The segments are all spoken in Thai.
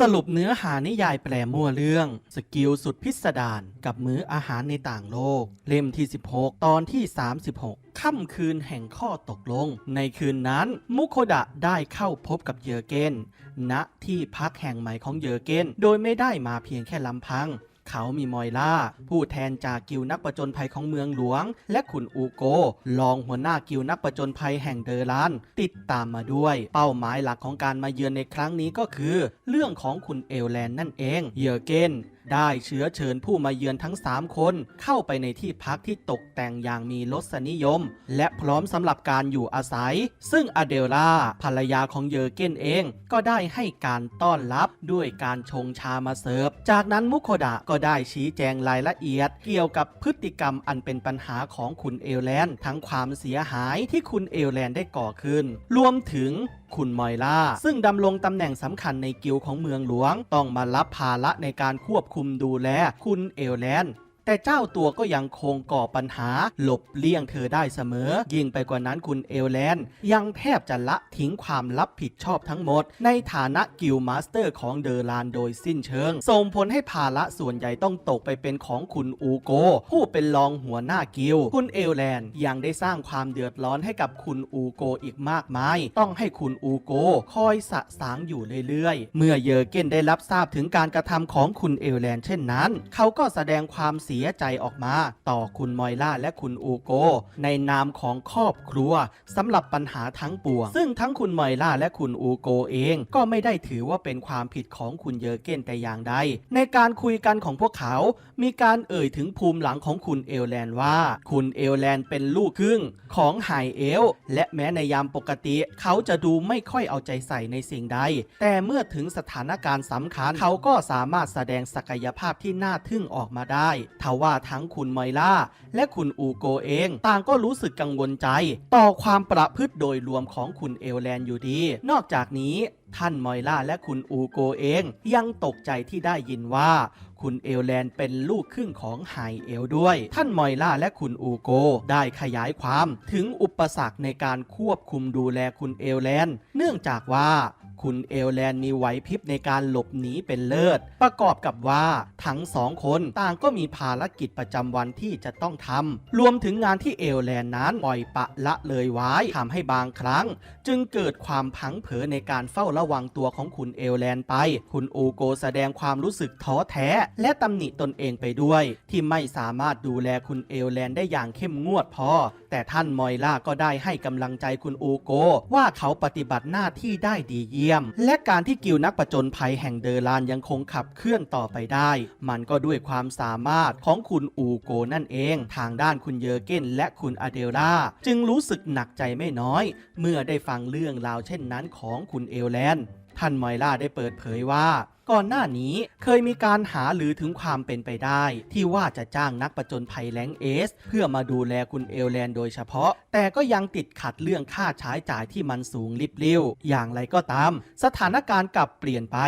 สรุปเนื้อหานิยายแปลมั่วเรื่อง สกิลสุดพิสดารกับมื้ออาหารในต่างโลก เล่มที่ 16 ตอนที่ 36 ค่ำคืนแห่งข้อตกลง ในคืนนั้น มุโคดะได้เข้าพบกับเยอเกนณที่พักแห่งใหม่ของเยอเกนโดยไม่ได้มาเพียงแค่ลำพัง เขามีมอยล่า ผู้แทนจากกิวนักประจนภัยของเมืองหลวง และขุนอูโกรองหัวหน้ากิวนักประจนภัยแห่งเดอราน ติดตามมาด้วย เป้าหมายหลักของการมาเยือนในครั้งนี้ก็คือ เรื่องของขุนเอลแลนด์นั่นเอง เยอเกน ได้เชื้อเชิญผู้มาเยือนทั้ง 3 คน เข้าไปในที่พักที่ตกแต่งอย่างมีรสนิยม และพร้อมสำหรับการอยู่อาศัย ซึ่งอเดลล่าภรรยาของเยอเกนเอง ก็ได้ให้การต้อนรับด้วยการชงชามาเสิร์ฟ จากนั้นมุโคดะก็ได้ชี้แจงรายละเอียด เกี่ยวกับพฤติกรรมอันเป็นปัญหาของคุณเอลแลนด์ทั้งความเสียหายที่คุณเอลแลนด์ได้ก่อขึ้น รวมถึง คุณมอยล่า ซึ่งดำรงตำแหน่งสำคัญในกิลด์ของเมืองหลวง ต้องมารับภาระในการควบคุมดูแลคุณเอลแลนด์ แต่เจ้าตัวก็ยังคงก่อปัญหาหลบเลี่ยงเธอได้เสมอ ยิ่งไปกว่านั้นคุณเอลแลนด์ยังแทบจะละทิ้งความรับผิดชอบทั้งหมด ในฐานะกิลมาสเตอร์ของเดอรานโดยสิ้นเชิง ส่งผลให้ภาระส่วนใหญ่ต้องตกไปเป็นของคุณอูโก ผู้เป็นรองหัวหน้ากิลคุณเอลแลนด์ยังได้สร้างความเดือดร้อนให้กับคุณอูโกอีกมากมาย ต้องให้คุณอูโกคอยสะสางอยู่เรื่อยๆ เมื่อเยอเกนได้รับทราบถึงการกระทำของคุณเอลแลนด์เช่นนั้น เขาก็แสดงความเสียียใจออกมา ต่อคุณมอยล่าและคุณอูโก ในนามของครอบครัวสำหรับปัญหาทั้งปวง ซึ่งทั้งคุณมอยล่าและคุณอูโกเอง ก็ไม่ได้ถือว่าเป็นความผิดของคุณเยอเกนแต่อย่างใด ในการคุยกันของพวกเขา มีการเอ่ยถึงภูมิหลังของคุณเอลแลนว่า คุณเอลแลนเป็นลูกครึ่งของไฮเอลและแม้ในยามปกติเขาจะดูไม่ค่อยเอาใจใส่ในสิ่งใด แต่เมื่อถึงสถานการณ์สำคัญเขาก็สามารถแสดงศักยภาพที่น่าทึ่งออกมาได้ทว่าทั้งคุณมอยล่าและคุณอูโกเอง ต่างก็รู้สึกกังวลใจ ต่อความประพฤติโดยรวมของคุณเอลแลนอยู่ดี นอกจากนี้ท่านมอยล่าและคุณอูโกเอง ยังตกใจที่ได้ยินว่า คุณเอลแลนเป็นลูกครึ่งของไฮเอลด้วย ท่านมอยล่าและคุณอูโก ได้ขยายความถึงอุปสรรคในการควบคุมดูแลคุณเอลแลน เนื่องจากว่า คุณเอลแลนมีไหวพริบในการหลบหนีเป็นเลิศ ประกอบกับว่าทั้งสองคนต่างก็มีภารกิจประจำวันที่จะต้องทำรวมถึงงานที่เอลแลนนั้นปล่อยปะละเลยไว้ทำให้บางครั้ง จึงเกิดความพังเผอในการเฝ้าระวังตัวของคุณเอลแลนไป คุณอูโกแสดงความรู้สึกท้อแท้ และตำหนิตนเองไปด้วย ที่ไม่สามารถดูแลคุณเอลแลนได้อย่างเข้มงวดพอ แต่ท่านมอยล่าก็ได้ให้กำลังใจคุณอูโก ว่าเขาปฏิบัติหน้าที่ได้ดีเยี่ยม และการที่กิวนักประจนภัยแห่งเดอรานยังคงขับเคลื่อนต่อไปได้ มันก็ด้วยความสามารถของคุณอูโกนั่นเอง ทางด้านคุณเยอเกนและคุณอเดล่าจึงรู้สึกหนักใจไม่น้อย เมื่อได้ฟังเรื่องราวเช่นนั้นของคุณเอลแลนท่านมอยล่าได้เปิดเผยว่า ก่อนหน้านี้เคยมีการหาหรือถึงความเป็นไปได้ ที่ว่าจะจ้างนักประจนภัยแรงเอส เพื่อมาดูแลคุณเอลแลนโดยเฉพาะ แต่ก็ยังติดขัดเรื่องค่าใช้จ่ายที่มันสูงลิบลิ่วอย่างไรก็ตาม สถานการณ์กลับเปลี่ยนไป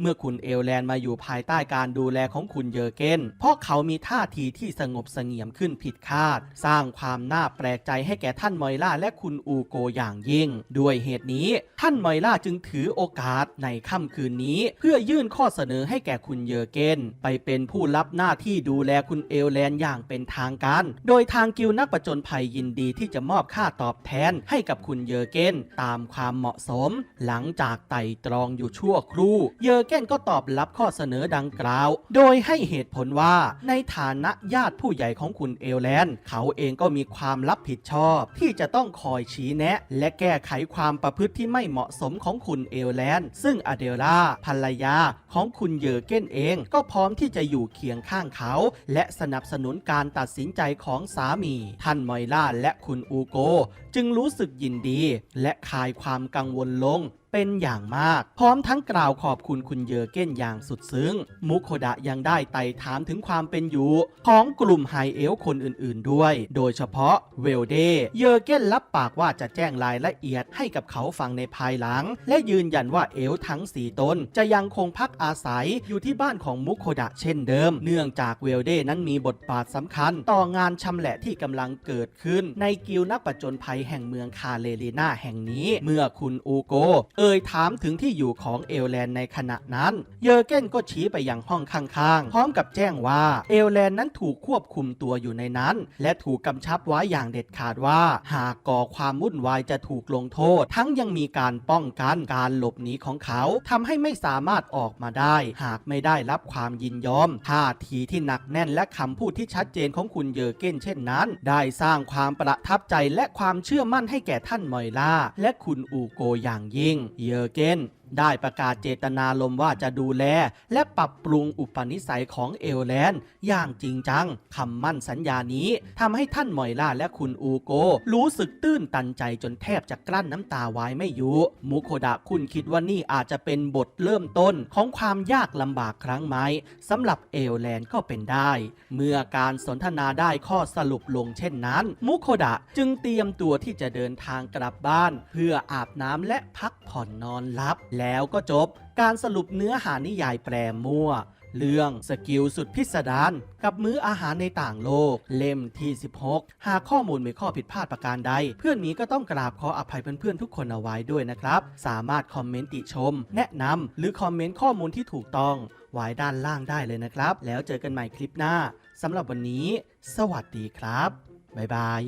เมื่อคุณเอลแลนมาอยู่ภายใต้การดูแลของคุณเยอเกนเพราะเขามีท่าทีที่สงบเสงี่ยมขึ้นผิดคาด สร้างความน่าแปลกใจให้แก่ท่านมอยล่าและคุณอูโกอย่างยิ่ง ด้วยเหตุนี้ท่านมอยล่าจึงถือโอกาสในค่ำคืนนี้ เพื่อยื่นข้อเสนอให้แก่คุณเยอเกนไปเป็นผู้รับหน้าที่ดูแลคุณเอลแลนอย่างเป็นทางการ โดยทางกิลนักประจนภัยยินดีที่จะมอบค่าตอบแทนให้กับคุณเยอเกนตามความเหมาะสม หลังจากไต่ตรองอยู่ชั่วครู่ เยอเกนก็ตอบรับข้อเสนอดังกล่าว โดยให้เหตุผลว่าในฐานะญาติผู้ใหญ่ของคุณเอลแลนด์ เขาเองก็มีความรับผิดชอบ ที่จะต้องคอยชี้แนะ และแก้ไขความประพฤติที่ไม่เหมาะสมของคุณเอลแลนด์ ซึ่งอเดลล่าภรรยาของคุณเยอเกนเองก็พร้อมที่จะอยู่เคียงข้างเขา และสนับสนุนการตัดสินใจของสามี ท่านมอยล่าและคุณอูโก จึงรู้สึกยินดี และคลายความกังวลลง เป็นอย่างมาก พร้อมทั้งกล่าวขอบคุณคุณเยอเก้นอย่างสุดซึ้ง มุโคดะยังได้ไต่ถามถึงความเป็นอยู่ ของกลุ่มไฮเอลคนอื่นๆด้วย โดยเฉพาะเวลเด เยอเก้นรับปากว่าจะแจ้งรายละเอียดให้กับเขาฟังในภายหลัง และยืนยันว่าเอลทั้ง4ตน จะยังคงพักอาศัยอยู่ที่บ้านของมุโคดะเช่นเดิม เนื่องจากเวลเดนั้นมีบทบาทสำคัญ ต่องานชำแหละที่กำลังเกิดขึ้น ในกิลนักประจนภัยแห่งเมืองคาเลลีนาแห่งนี้ เมื่อคุณอูโกเอยถามถึงที่อยู่ของเอลแลนในขณะนั้น เยอร์เก้นก็ชี้ไปยังห้องข้างๆ พร้อมกับแจ้งว่าเอลแลนนั้นถูกควบคุมตัวอยู่ในนั้น และถูกกำชับไว้อย่างเด็ดขาดว่า หากก่อความวุ่นวายจะถูกลงโทษ ทั้งยังมีการป้องกันการหลบหนีของเขาทำให้ไม่สามารถออกมาได้ หากไม่ได้รับความยินยอมท่าทีที่หนักแน่นและคำพูดที่ชัดเจนของคุณเยอร์เก้นเช่นนั้น ได้สร้างความประทับใจและความเชื่อมั่นให้แก่ท่านมอยล่าและคุณอูโกอย่างยิ่งเยอร์เกนได้ประกาศเจตนาลมว่าจะดูแล และปรับปรุงอุปนิสัยของเอลแลนด์อย่างจริงจังคำมั่นสัญญานี้ทำให้ท่านมอยล่าและคุณอูโก รู้สึกตื้นตันใจจนแทบจะกลั้นน้ำตาไว้ไม่อยู่ มุโคดะคุณคิดว่านี่อาจจะเป็นบทเริ่มต้นของความยากลำบากครั้งไหมสำหรับเอลแลนด์ก็เป็นได้ เมื่อการสนทนาได้ข้อสรุปลงเช่นนั้น มุโคดะจึงเตรียมตัวที่จะเดินทางกลับบ้าน เพื่ออาบน้ำและพักผ่อนนอนหลับแล้วก็จบการสรุปเนื้อหานิยายแปลมั่ว เรื่องสกิลสุดพิสดารกับมื้ออาหารในต่างโลก เล่มที่ 16 หากข้อมูลมีข้อผิดพลาดประการใด เพื่อนนี้ก็ต้องกราบขออภัยเพื่อนๆทุกคนเอาไว้ด้วยนะครับ สามารถคอมเมนต์ติชม แนะนำหรือคอมเมนต์ข้อมูลที่ถูกต้องไว้ด้านล่างได้เลยนะครับ แล้วเจอกันใหม่คลิปหน้าสำหรับวันนี้ สวัสดีครับบ๊ายบาย